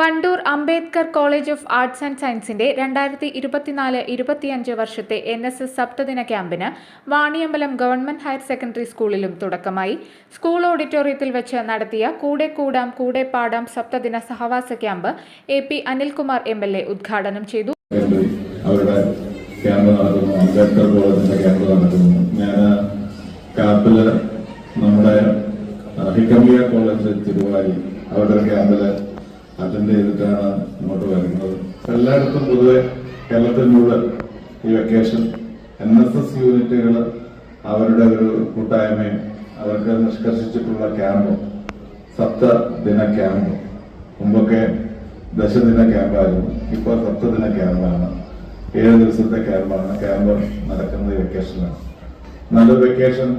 Wandoor Ambedkar college of arts and സയൻസിന്റെ രണ്ടായിരത്തി ഇരുപത്തിനാല് ഇരുപത്തിയഞ്ച് വർഷത്തെ എൻ എസ് എസ് സപ്തദിന ക്യാമ്പിന് വാണിയമ്പലം ഗവൺമെന്റ് ഹയർ സെക്കൻഡറി സ്കൂളിലും തുടക്കമായി. സ്കൂൾ ഓഡിറ്റോറിയത്തിൽ വെച്ച് നടത്തിയ കൂടെ കൂടാം കൂടെ പാടാം സപ്തദിന സഹവാസ camp A P Anilkumar M L A ഉദ്ഘാടനം ചെയ്തു. ക്യാമ്പ് അംബേദ്കർ ക്യാമ്പ് നമ്മുടെ കോളേജ് അവരുടെ ക്യാമ്പിൽ അറ്റൻഡ് ചെയ്തിട്ടാണ് ഇങ്ങോട്ട് വരുന്നത്. എല്ലായിടത്തും പൊതുവെ കേരളത്തിൽ മുഴുവൻ ഈ വെക്കേഷൻ എൻ എസ് എസ് യൂണിറ്റുകൾ അവരുടെ ഒരു കൂട്ടായ്മയും അവർക്ക് നിഷ്കർഷിച്ചിട്ടുള്ള ക്യാമ്പും സപ്ത ദിന ക്യാമ്പ് മുമ്പൊക്കെ ദശദിന ക്യാമ്പായിരുന്നു ഇപ്പോൾ സപ്തദിന ക്യാമ്പാണ് ഏഴ് ദിവസത്തെ ക്യാമ്പാണ് ക്യാമ്പ് നടക്കുന്നത് വെക്കേഷനാണ് നല്ല വെക്കേഷൻ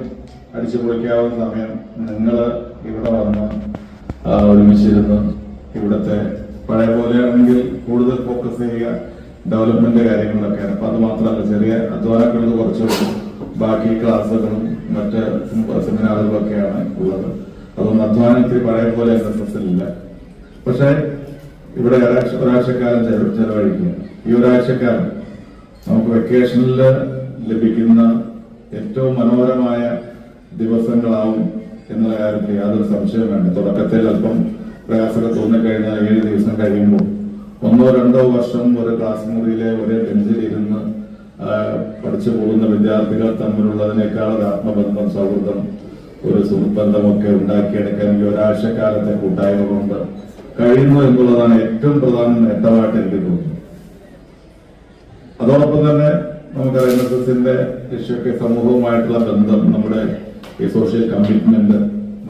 അടിച്ചു പൊളിക്കാവുന്ന സമയം നിങ്ങൾ ഇവിടെ വന്ന് ഒരുമിച്ചിരുന്നു ഒരുമിച്ചിരുന്ന് ഇവിടുത്തെ പഴയ പോലെയാണെങ്കിൽ കൂടുതൽ ഫോക്കസ് ചെയ്യുക ഡെവലപ്മെന്റ് കാര്യങ്ങളിലൊക്കെയാണ് അപ്പൊ അത് മാത്രമല്ല ചെറിയ അധ്വാനക്കുള്ളത് കുറച്ച് ബാക്കി ക്ലാസ്സുകളും മറ്റ് സെമിനാറുകളും ഒക്കെയാണ് ഉള്ളത്. അതുകൊണ്ട് അധ്വാനം ഇത്തിരി പഴയ പോലെ എസ് എസ് എസ് ഇല്ല. പക്ഷെ ഇവിടെ ഒരാഴ്ച ഒരാഴ്ചക്കാലം ചെലവ് ചെലവഴിക്കുക. ഈ ഒരാഴ്ചക്കാലം നമുക്ക് വെക്കേഷനിൽ ലഭിക്കുന്ന ഏറ്റവും മനോഹരമായ ദിവസങ്ങളാവും എന്നുള്ള കാര്യത്തിൽ യാതൊരു സംശയവും വേണ്ട തുടക്കത്തിൽ അല്പം പ്രയാസമൊക്കെ തോന്നിക്കഴിഞ്ഞാൽ ഏഴ് ദിവസം കഴിയുമ്പോൾ ഒന്നോ രണ്ടോ വർഷം ഒരു ക്ലാസ് മുറിയിലെ ഒരേ ബെഞ്ചിൽ ഇരുന്ന് പഠിച്ചു പോകുന്ന വിദ്യാർത്ഥികൾ തമ്മിലുള്ളതിനേക്കാൾ ഒരു ആത്മബന്ധം സൗഹൃദം ഒരു സുഹൃത്ബന്ധമൊക്കെ ഉണ്ടാക്കിയെടുക്കാൻ ഈ ഒരാഴ്ചക്കാലത്തെ കൂട്ടായ്മ കൊണ്ട് കഴിയുന്നു എന്നുള്ളതാണ് ഏറ്റവും പ്രധാന നേട്ടമായിട്ട് എനിക്ക് തോന്നുന്നത്. അതോടൊപ്പം തന്നെ നമുക്കറിയാം എൻ എസ് എസിന്റെ ലക്ഷ്യമൊക്കെ സമൂഹവുമായിട്ടുള്ള ബന്ധം നമ്മുടെ ഈ സോഷ്യൽ കമ്മിറ്റ്മെന്റ്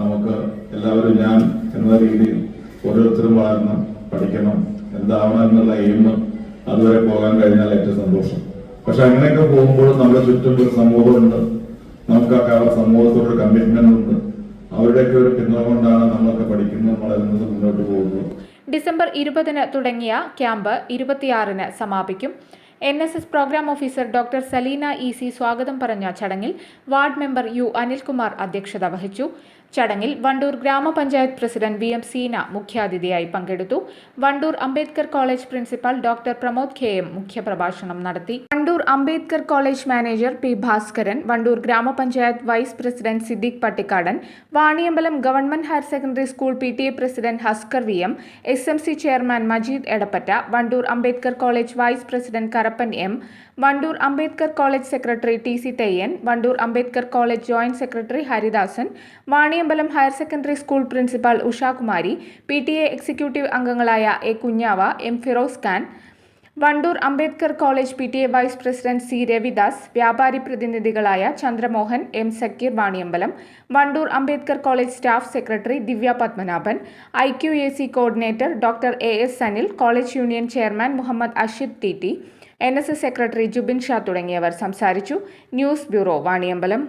നമുക്ക് എല്ലാവരും ഞാൻ എന്ന രീതിയിൽ ഓരോരുത്തരും വളരണം പഠിക്കണം എന്താവണം എന്നുള്ള എയിം അതുവരെ പോകാൻ കഴിഞ്ഞാൽ ഏറ്റവും സന്തോഷം. പക്ഷെ അങ്ങനെയൊക്കെ പോകുമ്പോൾ നമ്മുടെ ചുറ്റും ഒരു സമൂഹമുണ്ട്. നമുക്കൊക്കെ ആ സമൂഹത്തോടൊരു കമ്മിറ്റ്മെന്റ് ഉണ്ട്. അവരുടെയൊക്കെ ഒരു പിന്തുണ കൊണ്ടാണ് നമ്മളൊക്കെ പഠിക്കുന്നത് വളരുന്നത് മുന്നോട്ട് പോകുന്നത്. ഡിസംബർ ഇരുപതിന് തുടങ്ങിയ ക്യാമ്പ് ഇരുപത്തിയാറിന് സമാപിക്കും. N S S programme officer doctor Saleena E C സ്വാഗതം പറഞ്ഞ ചടങ്ങിൽ വാർഡ് മെമ്പർ യു അനിൽകുമാർ അധ്യക്ഷത വഹിച്ചു. ചടങ്ങിൽ വണ്ടൂർ ഗ്രാമപഞ്ചായത്ത് പ്രസിഡന്റ് വി എം സീന മുഖ്യാതിഥിയായി പങ്കെടുത്തു. Wandoor Ambedkar college principal doctor Pramod K M മുഖ്യപ്രഭാഷണം നടത്തി. Wandoor Ambedkar college manager P Bhaskaran Wandoor ഗ്രാമപഞ്ചായത്ത് vice president Siddique Pattikkadan Vaniyambalam government higher secondary school P T A president Haskar V M S M C chairman Majeed Edappatta Wandoor Ambedkar college vice president Karappan M Wandoor Ambedkar college secretary T C Thayyan Wandoor Ambedkar college joint secretary Haridasan Vaniyambalam higher secondary school principal Ushakumari P T A executive അംഗങ്ങളായ A Kunhava M Firoz Khan Wandoor Ambedkar college P T A vice president C Ravidas വ്യാപാരി പ്രതിനിധികളായ Chandramohan M Zakir Vaniyambalam Wandoor Ambedkar college staff secretary Divya Padmanabhan I Q A C coordinator doctor A S Sanil college union chairman Muhammed Ashid T T N S S secretary Jubin Sha തുടങ്ങിയവർ സംസാരിച്ചു. News bureau Vaniyambalam.